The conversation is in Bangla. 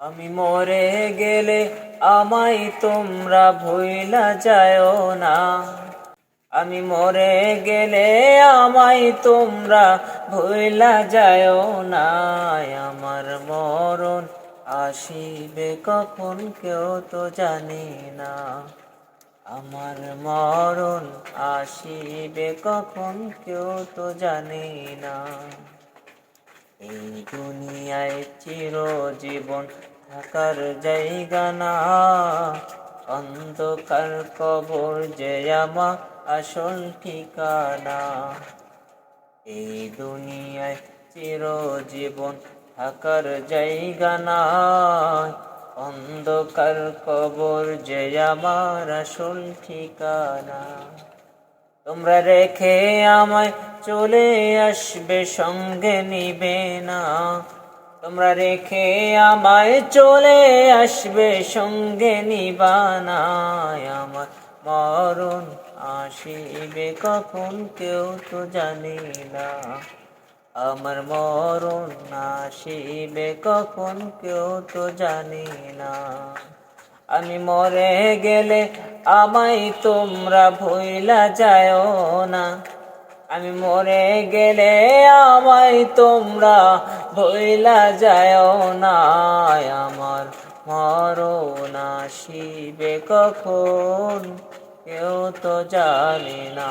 আমি মরে গেলে আমায় তোমরা ভুইলা যায় না। আমি মরে গেলে আমায় তোমরা ভুইলা যায় না। আমার মরণ আসিবে কখন কেউ তো জানি না। আমার মরণ আসিবে কখন কেউ তো জানি না। এই দুনিয়ায় চিরজীবন থাকার জায়গা না। অন্ধকার কবর যে আমার আসল ঠিকানা। এই দুনিয়ায় চিরজীবন থাকার জায়গা না। অন্ধকার কবর যে আমার আসল ঠিকানা। তোমরা রেখে আমায় চলে আসবে, সঙ্গে নিবে না। তোমরা রেখে আমায় চলে আসবে, সঙ্গে নিবানা আমার মরণ আসিবে কখন কেউ তো জানি না। আমার মরণ আসিবে কখন কেউ তো জানি না। আমি মরে গেলে আমায় তোমরা ভুইলা যায় না। আমি মরে গেলে আমায় তোমরা ভইলা যায় না। আমার মরো না শিবে কখন, কেউ তো জানে না।